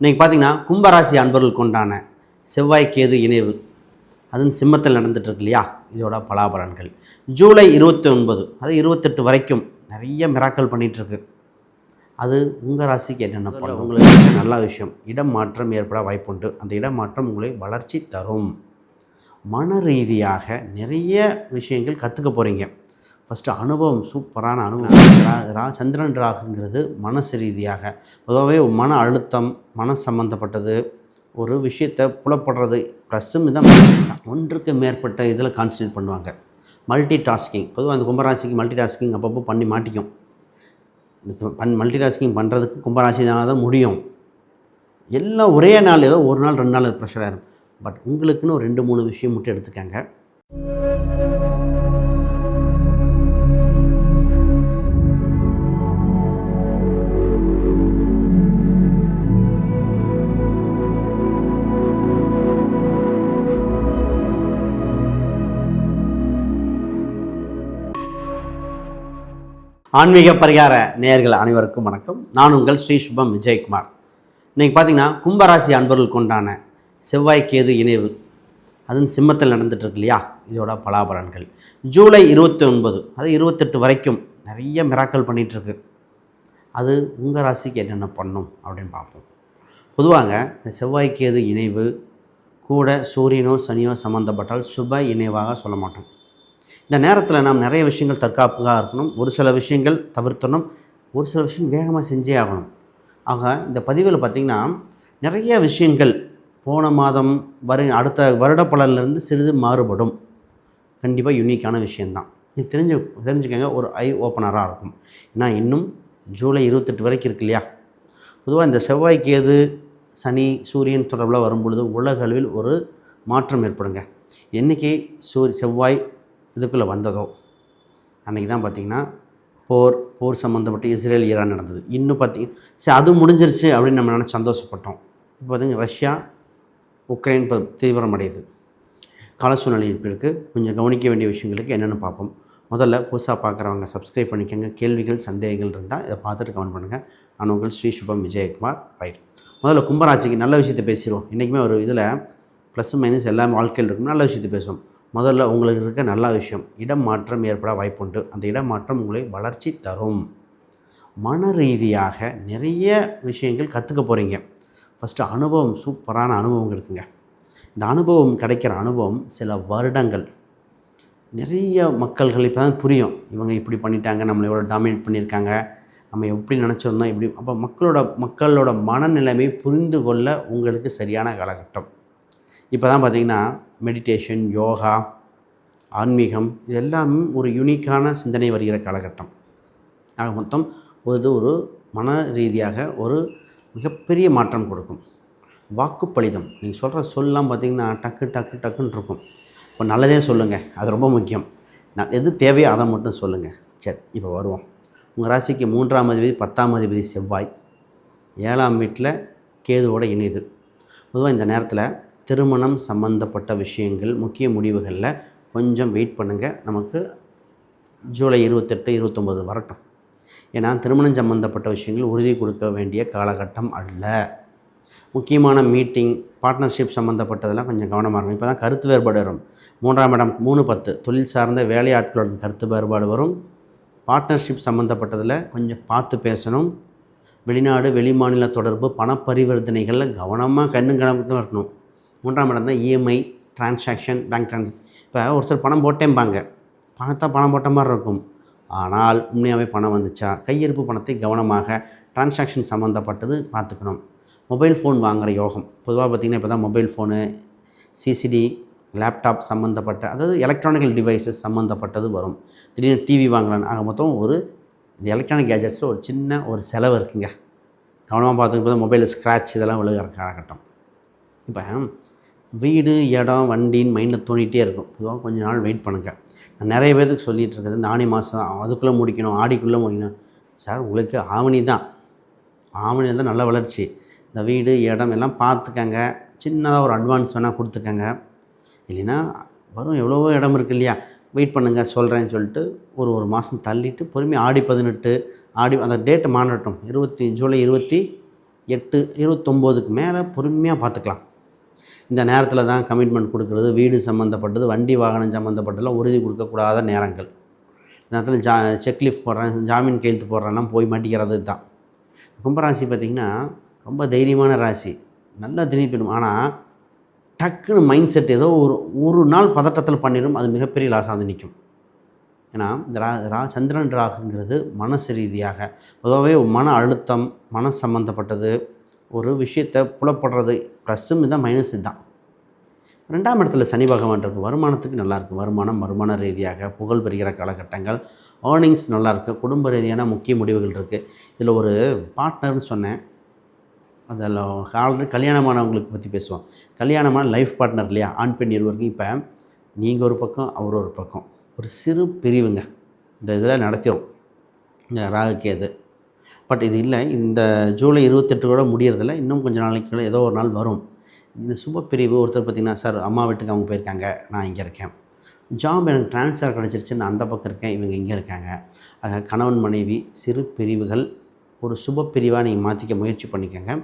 இன்றைக்கி பார்த்தீங்கன்னா கும்பராசி அன்பர்கள் கொண்டான செவ்வாய் கேது இணைவு. அதுவும் சிம்மத்தில் நடந்துட்டு இருக்கு இல்லையா இதோட பலாபலன்கள். ஜூலை இருபத்தி ஒன்பது அது இருபத்தெட்டு வரைக்கும் நிறைய மிராக்கல் பண்ணிட்டு இருக்கு அது உங்கள் ராசிக்கு என்னென்ன பண்ணும் உங்களுக்கு நல்ல விஷயம். இடம் மாற்றம் ஏற்பட வாய்ப்புண்டு அந்த இடம் மாற்றம் உங்களை வளர்ச்சி தரும். மன ரீதியாக நிறைய விஷயங்கள் கற்றுக்க போகிறீங்க ஃபஸ்ட்டு அனுபவம் சூப்பரான அனுபவம். ரா- ரா- சந்திரன் ராகுங்கிறது மனசு ரீதியாக பொதுவாகவே மன அழுத்தம் மன சம்மந்தப்பட்டது ஒரு விஷயத்தை புலப்படுறது ப்ளஸ்ஸும் இதான் ஒன்றுக்கு மேற்பட்ட இதில் கான்சன்ட்ரேட் பண்ணுவாங்க. மல்டி டாஸ்கிங் பொதுவாக அந்த கும்பராசிக்கு மல்டி டாஸ்கிங் அப்பப்போ பண்ணி மாட்டிக்கும். இந்த பண் மல்டி டாஸ்கிங் பண்ணுறதுக்கு கும்பராசி தான் தான் முடியும். எல்லாம் ஒரே நாள் ஏதோ ஒரு நாள் ரெண்டு நாள் ப்ரெஷராக இருக்கும். பட் உங்களுக்குன்னு ஒரு ரெண்டு மூணு விஷயம் மட்டும் எடுத்துக்கங்க. ஆன்மீக பரிகார நேயர்கள் அனைவருக்கும் வணக்கம். நான் உங்கள் ஸ்ரீ சுபம் விஜயகுமார். இன்றைக்கி பார்த்தீங்கன்னா கும்பராசி அன்பர்கள் கொண்டான செவ்வாய் கேது இணைவு. அதுவும் சிம்மத்தில் நடந்துகிட்ருக்கு இல்லையா? இதோட பலாபலன்கள். ஜூலை இருபத்தி ஒன்பது அது இருபத்தெட்டு வரைக்கும் நிறைய மிராக்கல் பண்ணிகிட்ருக்கு அது உங்கள் ராசிக்கு என்னென்ன பண்ணும் அப்படின்னு பார்ப்போம். பொதுவாக இந்த செவ்வாய் கேது இணைவு கூட சூரியனோ சனியோ சம்மந்தப்பட்டால் சுப இணைவாக சொல்ல மாட்டோம். இந்த நேரத்தில் நாம் நிறைய விஷயங்கள் தற்காப்புக்காக இருக்கணும். ஒரு சில விஷயங்கள் தவிர்த்தணும். ஒரு சில விஷயம் வேகமாக செஞ்சே ஆகணும். ஆக இந்த பதிவில் பார்த்திங்கன்னா நிறைய விஷயங்கள் போன மாதம் வரு அடுத்த வருட பலன்லேருந்து சிறிது மாறுபடும். கண்டிப்பாக யூனிக்கான விஷயந்தான் இது தெரிஞ்சு தெரிஞ்சுக்கங்க ஒரு ஐ ஓப்பனராக இருக்கும். ஏன்னா இன்னும் ஜூலை இருபத்தெட்டு வரைக்கும் இருக்கு இல்லையா? பொதுவாக இந்த செவ்வாய் கேது சனி சூரியன் தொடர்பில் வரும்பொழுது உலக அளவில் ஒரு மாற்றம் ஏற்படுங்க. என்றைக்கு சூரிய செவ்வாய் இதுக்குள்ளே வந்ததோ அன்றைக்கி தான் பார்த்திங்கன்னா போர் போர் சம்மந்தப்பட்ட இஸ்ரேல் ஈரான் நடந்தது. இன்னும் பார்த்திங்க சரி அது முடிஞ்சிருச்சு அப்படின்னு நம்ம நினச்சி சந்தோஷப்பட்டோம். இப்போ பார்த்திங்கன்னா ரஷ்யா உக்ரைன் இப்போ தீவிரமடையுது. கால சூழ்நிலை கொஞ்சம் கவனிக்க வேண்டிய விஷயங்களுக்கு என்னென்னு பார்ப்போம். முதல்ல புதுசாக பார்க்குறவங்க சப்ஸ்கிரைப் பண்ணிக்கோங்க. கேள்விகள் சந்தேகங்கள் இருந்தால் இதை பார்த்துட்டு கமெண்ட் பண்ணுங்கள் நான் உங்கள் ஸ்ரீ சுபம் விஜயகுமார் ரைட் முதல்ல கும்பராசிக்கு நல்ல விஷயத்தை பேசிடுவோம். இன்றைக்குமே ஒரு இதில் ப்ளஸ் மைனஸ் எல்லாமே வாழ்க்கையில் இருக்கும். நல்ல விஷயத்தை பேசுவோம். முதல்ல உங்களுக்கு இருக்க நல்ல விஷயம் இடம் மாற்றம் ஏற்பட வாய்ப்புண்டு. அந்த இடம் மாற்றம் உங்களை வளர்ச்சி தரும். மன ரீதியாக நிறைய விஷயங்கள் கற்றுக்க போகிறீங்க ஃபஸ்ட்டு அனுபவம் சூப்பரான அனுபவம் இருக்குங்க. இந்த அனுபவம் கிடைக்கிற அனுபவம் சில வருடங்கள். நிறைய மக்கள்கள் இப்போ தான் புரியும். இவங்க இப்படி பண்ணிட்டாங்க நம்மளை எவ்வளோ டாமினேட் பண்ணியிருக்காங்க. நம்ம எப்படி நினச்சிருந்தோம் இப்படி. அப்போ மக்களோட மக்களோட மனநிலைமை புரிந்து கொள்ள உங்களுக்கு சரியான காலகட்டம். இப்போ தான் பார்த்திங்கன்னா மெடிடேஷன் யோகா ஆன்மீகம் இது எல்லாமே ஒரு யூனிக்கான சிந்தனை வருகிற காலகட்டம். ஆக மொத்தம் இது ஒரு மன ரீதியாக ஒரு மிகப்பெரிய மாற்றம் கொடுக்கும். வாக்குப்பளிதம் நீங்கள் சொல்கிற சொல்லலாம் பார்த்திங்கன்னா டக்கு டக்கு டக்குன்னு இருக்கும். இப்போ நல்லதே சொல்லுங்கள் அது ரொம்ப முக்கியம். நான் எது தேவையோ அதை மட்டும் சொல்லுங்கள் சரி இப்போ வருவோம். உங்கள் ராசிக்கு மூன்றாம் அதிபதி பத்தாம் அதிபதி செவ்வாய். ஏழாம் வீட்டில் கேதுவோட இணையுது பொதுவாக இந்த நேரத்தில் திருமணம் சம்பந்தப்பட்ட விஷயங்கள் முக்கிய முடிவுகளில் கொஞ்சம் வெயிட் பண்ணுங்கள் நமக்கு ஜூலை இருபத்தெட்டு இருபத்தொம்போது வரட்டும். ஏன்னா திருமணம் சம்பந்தப்பட்ட விஷயங்கள் உறுதி கொடுக்க வேண்டிய காலகட்டம் அல்ல. முக்கியமான மீட்டிங் பார்ட்னர்ஷிப் சம்மந்தப்பட்டதெல்லாம் கொஞ்சம் கவனமாக இருக்கும் இப்போ தான் கருத்து வேறுபாடு வரும். மூன்றாம் இடம் மூணு பத்து. தொழில் சார்ந்த வேலையாட்களுடன் கருத்து வேறுபாடு வரும். பார்ட்னர்ஷிப் சம்மந்தப்பட்டதில் கொஞ்சம் பார்த்து பேசணும். வெளிநாடு வெளிமாநில தொடர்பு பண பரிவர்த்தனைகளில் கவனமாக கண்ணு கவனமாக இருக்கணும். மூன்றாம் இடம் தான் இஎம்ஐ டிரான்சாக்ஷன் பேங்க் ட்ரான்ஸ் இப்போ ஒரு சில பணம் போட்டேம்பாங்க. பார்த்தா பணம் போட்ட மாதிரி இருக்கும். ஆனால் உண்மையாகவே பணம் வந்துச்சா? கையிருப்பு பணத்தை கவனமாக டிரான்சாக்ஷன் சம்மந்தப்பட்டது பார்த்துக்கணும். மொபைல் ஃபோன் வாங்குகிற யோகம். பொதுவாக பார்த்திங்கன்னா இப்போ தான் மொபைல் ஃபோனு சிசிடி லேப்டாப் சம்மந்தப்பட்ட அதாவது எலக்ட்ரானிக்கல் டிவைசஸ் சம்மந்தப்பட்டது வரும். திடீர்னு டிவி வாங்கலான்னு ஆக மொத்தம் ஒரு இது எலக்ட்ரானிக் கேஜெட்ஸில் ஒரு சின்ன ஒரு செலவு இருக்குங்க. கவனமாக பார்த்துக்கும் மொபைலில் ஸ்க்ராட்ச் இதெல்லாம் விழுகிற காலகட்டம். இப்போ வீடு இடம் வண்டின்னு மைண்டில் தோண்டிகிட்டே இருக்கும். பொதுவாக கொஞ்ச நாள் வெயிட் பண்ணுங்கள் நான் நிறைய பேருக்கு சொல்லிகிட்டு இருக்கிறது இந்த ஆணி மாதம் அதுக்குள்ளே முடிக்கணும் ஆடிக்குள்ளே முடிக்கணும். சார் உங்களுக்கு ஆவணி தான். ஆவணி தான் நல்ல வளர்ச்சி. இந்த வீடு இடம் எல்லாம் பார்த்துக்கங்க. சின்னதாக ஒரு அட்வான்ஸ் வேணால் கொடுத்துக்கங்க. இல்லைன்னா வரும் எவ்வளவோ இடம் இருக்குது இல்லையா? வெயிட் பண்ணுங்கள் சொல்கிறேன்னு சொல்லிட்டு ஒரு ஒரு மாதம் தள்ளிட்டு பொறுமையாக ஆடி பதினெட்டு ஆடி அந்த டேட்டு மாறட்டும். இருபத்தி ஜூலை இருபத்தி எட்டு இருபத்தொம்போதுக்கு மேலே பொறுமையாக பார்த்துக்கலாம். இந்த நேரத்தில் தான் கமிட்மெண்ட் கொடுக்குறது வீடு சம்மந்தப்பட்டது வண்டி வாகனம் சம்மந்தப்பட்டதெல்லாம் உறுதி கொடுக்கக்கூடாத நேரங்கள். இந்த நேரத்தில் ஜா செக்லிஃப்ட் போடுறேன் ஜாமீன் கையெழுத்து போடுறேன்னா போய் மாட்டிக்கிறது தான். கும்பராசி பார்த்திங்கன்னா ரொம்ப தைரியமான ராசி. நல்லா திணிப்பிடும். ஆனால் டக்குன்னு மைண்ட் செட் ஏதோ ஒரு ஒரு நாள் பதட்டத்தில் பண்ணிடும் அது மிகப்பெரிய லாஸாக வந்து நிற்கும் ஏன்னா இந்த ரா ரா சந்திரன் ராகுங்கிறது மனசு ரீதியாக பொதுவாகவே மன அழுத்தம் மன சம்மந்தப்பட்டது ஒரு விஷயத்தை புலப்படுறது ப்ளஸ்ஸும் இதுதான் மைனஸ் இதுதான். ரெண்டாம் இடத்துல சனி பகவான் இருக்குது வருமானத்துக்கு நல்லாயிருக்கு வருமானம் வருமான ரீதியாக புகழ் பெறுகிற காலகட்டங்கள். ஏர்னிங்ஸ் நல்லாயிருக்கு குடும்ப ரீதியான முக்கிய முடிவுகள் இருக்குது இதில் ஒரு பார்ட்னர்னு சொன்னேன். அதில் ஆல்ரெடி கல்யாணமானவங்களுக்கு பற்றி பேசுவோம். கல்யாணமான லைஃப் பார்ட்னர் இல்லையா? ஆண் பெண் இருவருக்கும் இப்போ நீங்கள் ஒரு பக்கம் அவர் ஒரு பக்கம். ஒரு சிறு பிரிவுங்க. இந்த இதில் நடத்திடும் இந்த ராகுக்கேது பட் இது இல்லை. இந்த ஜூலை இருபத்தெட்டு கூட முடியறதில்ல. இன்னும் கொஞ்சம் நாளைக்குள்ள ஏதோ ஒரு நாள் வரும். இந்த சுப பிரிவு ஒருத்தர் பார்த்திங்கன்னா சார் அம்மா வீட்டுக்கு அவங்க போயிருக்காங்க. நான் இங்கே இருக்கேன். ஜாப் எனக்கு ட்ரான்ஸ்ஃபர் கிடச்சிருச்சு நான் அந்த பக்கம் இருக்கேன். இவங்க இங்கே இருக்காங்க. ஆக கணவன் மனைவி சிறு பிரிவுகள் ஒரு சுப பிரிவாக நீங்கள் மாற்றிக்க முயற்சி பண்ணிக்கோங்க.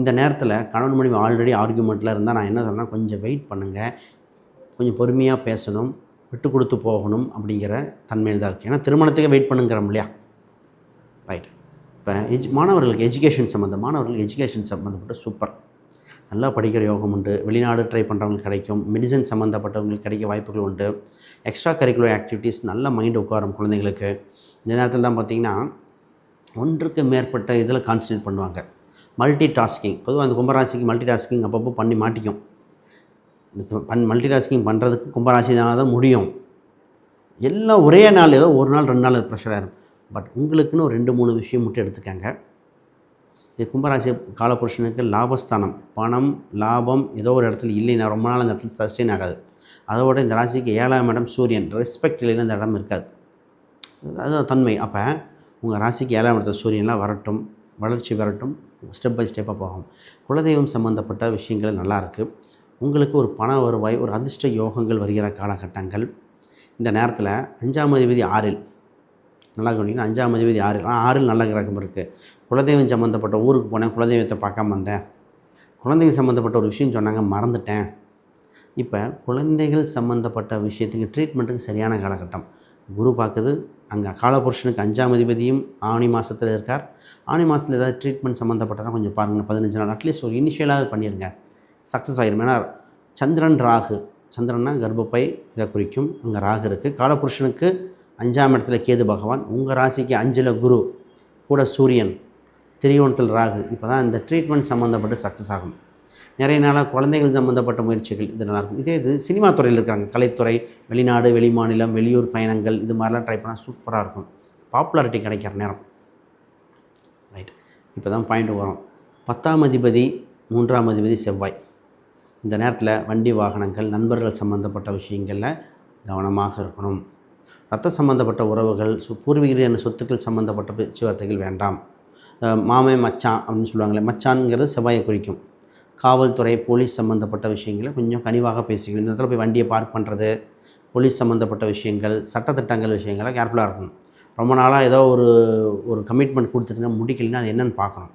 இந்த நேரத்தில் கணவன் மனைவி ஆல்ரெடி ஆர்குமெண்ட்டில் இருந்தால் நான் என்ன சொன்னால் கொஞ்சம் வெயிட் பண்ணுங்கள் கொஞ்சம் பொறுமையாக பேசணும். விட்டு கொடுத்து போகணும். அப்படிங்கிற தன்மையில் தான் இருக்குது ஏன்னா திருமணத்துக்கு வெயிட் பண்ணுங்கிறோம் இல்லையா? ரைட். இப்போ எஜ் மாணவர்களுக்கு எஜுகேஷன் சம்மந்தம் மாணவர்களுக்கு எஜுகேஷன் சம்மந்தப்பட்ட சூப்பர் நல்லா படிக்கிற யோகம் உண்டு. வெளிநாடு ட்ரை பண்ணுறவங்களுக்கு கிடைக்கும். மெடிசன் சம்மந்தப்பட்டவங்களுக்கு கிடைக்க வாய்ப்புகள் உண்டு. எக்ஸ்ட்ரா கரிக்குலர் ஆக்டிவிட்டீஸ் நல்ல மைண்டு உட்காரும் குழந்தைங்களுக்கு இந்த நேரத்தில் தான் பார்த்திங்கன்னா ஒன்றுக்கு மேற்பட்ட இதில் கான்சன்ட்ரேட் பண்ணுவாங்க. மல்டி டாஸ்கிங் பொதுவாக அந்த கும்பராசிக்கு மல்டி டாஸ்கிங் அப்பப்போ பண்ணி மாட்டிக்கும். இந்த பண் மல்டி டாஸ்கிங் பண்ணுறதுக்கு கும்பராசி தான் தான் முடியும். எல்லாம் ஒரே நாள் ஏதோ ஒரு நாள் ரெண்டு நாள் ப்ரெஷராக இருக்கும். பட் உங்களுக்குன்னு ஒரு ரெண்டு மூணு விஷயம் மட்டும் எடுத்துக்கங்க. இது கும்பராசி காலபுருஷனுக்கு லாபஸ்தானம். பணம் லாபம் ஏதோ ஒரு இடத்துல இல்லைன்னா ரொம்ப நாள் அந்த இடத்துல சஸ்டெயின் ஆகாது. அதோட இந்த ராசிக்கு ஏழாம் இடம் சூரியன். ரெஸ்பெக்ட் இல்லைன்னா அந்த இடம் இருக்காது. அதுதான் தன்மை. அப்போ உங்கள் ராசிக்கு ஏழாம் இடத்துல சூரியன்லாம் வரட்டும் வளர்ச்சி வரட்டும் ஸ்டெப் பை ஸ்டெப்பாக போகும். குலதெய்வம் சம்மந்தப்பட்ட விஷயங்கள் நல்லாயிருக்கு உங்களுக்கு ஒரு பண வருவாய் ஒரு அதிர்ஷ்ட யோகங்கள் வருகிற காலகட்டங்கள். இந்த நேரத்தில் அஞ்சாம் அதிபதி ஆறில் நல்லா கவனிக்கணும் அஞ்சாம் அதிபதி ஆறு. ஆனால் ஆறில் நல்ல கிரகம் இருக்குது குலதெய்வம் சம்மந்தப்பட்ட ஊருக்கு போனேன். குலதெய்வத்தை பார்க்காம வந்தேன். குழந்தைங்க சம்மந்தப்பட்ட ஒரு விஷயம் சொன்னாங்க. மறந்துட்டேன். இப்போ குழந்தைகள் சம்மந்தப்பட்ட விஷயத்துக்கு ட்ரீட்மெண்ட்டுக்கு சரியான காலகட்டம். குரு பார்க்குது. அங்கே காலபுருஷனுக்கு அஞ்சாம் அதிபதியும் ஆணி மாதத்தில் இருக்கார். ஆணி மாதத்தில் ஏதாவது ட்ரீட்மெண்ட் சம்மந்தப்பட்டதான் கொஞ்சம் பாருங்கள் பதினஞ்சு நாள். அட்லீஸ்ட் ஒரு இனிஷியலாக பண்ணிடுங்க சக்ஸஸ் ஆகிரும் ஏன்னா சந்திரன் ராகு. சந்திரன்னா கர்ப்பப்பை இதை குறிக்கும். அங்கே ராகு இருக்குது காலபுருஷனுக்கு அஞ்சாம் இடத்துல கேது பகவான் உங்கள் ராசிக்கு அஞ்சில் குரு கூட சூரியன் திரியோணத்தில் ராகு இப்போ தான் இந்த ட்ரீட்மெண்ட் சம்மந்தப்பட்டு சக்ஸஸ் ஆகும். நிறைய நாளாக குழந்தைகள் சம்மந்தப்பட்ட முயற்சிகள் இது நல்லாயிருக்கும் இதே இது சினிமா துறையில் இருக்காங்க. கலைத்துறை வெளிநாடு வெளிமாநிலம் வெளியூர் பயணங்கள் இது மாதிரிலாம் ட்ரை பண்ணால் சூப்பராக இருக்கும். பாப்புலாரிட்டி கிடைக்கிற நேரம். ரைட் இப்போ தான் பாயிண்ட் வரும். பத்தாம் அதிபதி மூன்றாம் அதிபதி செவ்வாய். இந்த நேரத்தில் வண்டி வாகனங்கள் நண்பர்கள் சம்மந்தப்பட்ட விஷயங்களில் கவனமாக இருக்கணும். ரத்த சம்மந்தப்பட்ட உறவுகள் சு பூர்வீக சொத்துக்கள் சம்மந்தப்பட்ட பேச்சுவார்த்தைகள் வேண்டாம். அஹ் மாமே மச்சான் அப்படின்னு சொல்லுவாங்களே மச்சான்ங்கிறது செவ்வாயை குறிக்கும். காவல்துறை போலீஸ் சம்மந்தப்பட்ட விஷயங்களை கொஞ்சம் கனிவாக பேசிக்கணும் இந்த இடத்துல போய் வண்டியை பார்க் பண்ணுறது போலீஸ் சம்மந்தப்பட்ட விஷயங்கள் சட்டத்திட்டங்கள் விஷயங்களை கேர்ஃபுல்லாக இருக்கணும். ரொம்ப நாளாக ஏதோ ஒரு ஒரு கமிட்மெண்ட் கொடுத்துருங்க முடிக்கலைன்னா அது என்னென்னு பார்க்கணும்.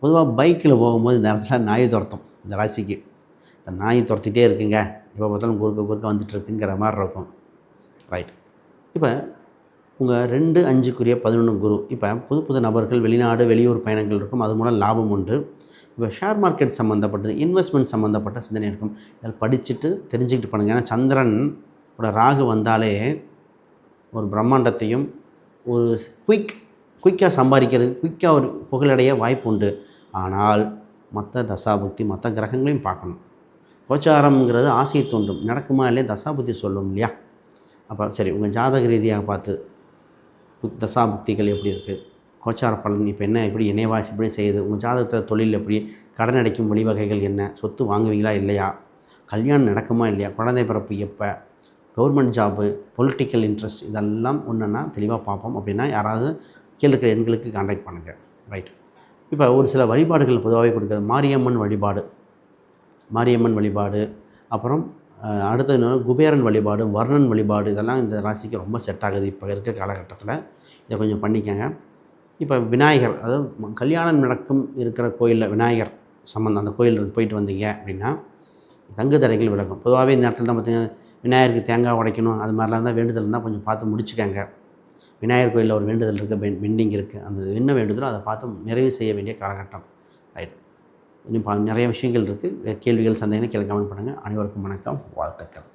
பொதுவாக பைக்கில் போகும்போது இந்த இடத்துல நாய் துரத்தும் இந்த ராசிக்கு. இந்த நாய் துரத்திட்டே இருக்குங்க. எப்போ பார்த்தாலும் குறுக்க குறுக்க வந்துட்டு இருக்குங்கிற மாதிரி இருக்கும். ரைட். இப்போ உங்கள் ரெண்டு அஞ்சுக்குரிய பதினொன்று குரு இப்போ புது புது நபர்கள் வெளிநாடு வெளியூர் பயணங்கள் இருக்கும். அது மூலம் லாபம் உண்டு. இப்போ ஷேர் மார்க்கெட் சம்மந்தப்பட்டது இன்வெஸ்ட்மெண்ட் சம்மந்தப்பட்ட சிந்தனை இருக்கும். இதில் படிச்சுட்டு தெரிஞ்சுக்கிட்டு பண்ணுங்கள் ஏன்னா சந்திரன் கூட ராகு வந்தாலே ஒரு பிரம்மாண்டத்தையும் ஒரு குயிக் குயிக்காக சம்பாதிக்கிறது குயிக்காக ஒரு புகழடைய வாய்ப்பு உண்டு. ஆனால் மற்ற தசாபுக்தி மற்ற கிரகங்களையும் பார்க்கணும். கோச்சாரம்ங்கிறது ஆசையை தோன்றும் நடக்குமா இல்லையா? தசாபுத்தி சொல்லும் இல்லையா? அப்போ சரி உங்கள் ஜாதக ரீதியாக பார்த்து தசா புக்திகள் எப்படி இருக்குது கோச்சார பலன் இப்போ என்ன? எப்படி இணைவாசி எப்படி செய்யுது? உங்கள் ஜாதகத்தில் தொழில் எப்படி? கடன் அடைக்கும் வழிவகைகள் என்ன? சொத்து வாங்குவீங்களா இல்லையா? கல்யாணம் நடக்குமா இல்லையா? குழந்தை பிறப்பு எப்போ? கவர்மெண்ட் ஜாபு பொலிட்டிக்கல் இன்ட்ரெஸ்ட் இதெல்லாம் ஒன்றுன்னா தெளிவாக பார்ப்போம். அப்படின்னா யாராவது கீழே இருக்கிற எண்களுக்கு கான்டாக்ட் பண்ணுங்கள் ரைட் இப்போ ஒரு சில வழிபாடுகள் பொதுவாகவே கொடுக்குறது மாரியம்மன் வழிபாடு. மாரியம்மன் வழிபாடு. அப்புறம் அடுத்தது என்ன குபேரன் வழிபாடு வர்ணன் வழிபாடு இதெல்லாம் இந்த ராசிக்கு ரொம்ப செட் ஆகுது இப்போ இருக்கிற காலகட்டத்தில். இதை கொஞ்சம் பண்ணிக்கங்க. இப்போ விநாயகர் அதாவது கல்யாணம் நடக்கும் இருக்கிற கோயிலில் விநாயகர் சம்மந்தம் அந்த கோயில் போயிட்டு வந்தீங்க அப்படின்னா தங்கு தடைகள் விலகும். பொதுவாகவே இந்த நேரத்தில் தான் பார்த்தீங்கன்னா விநாயகருக்கு தேங்காய் உடைக்கணும் அது மாதிரிலாம் இருந்தால் வேண்டுதல் இருந்தால் கொஞ்சம் பார்த்து முடிச்சுக்கங்க. விநாயகர் கோயிலில் ஒரு வேண்டுதல் இருக்குது பெண் பெண்டிங் இருக்குது அந்த என்ன வேண்டுதலோ அதை பார்த்து நிறைவு செய்ய வேண்டிய காலகட்டம். ரைட். இன்னும் நிறைய விஷயங்கள் இருக்குது கேள்விகள் சந்தேகங்கள் கீழே கமெண்ட் பண்ணுங்கள் அனைவருக்கும் வணக்கம். வாழ்த்துக்கள்.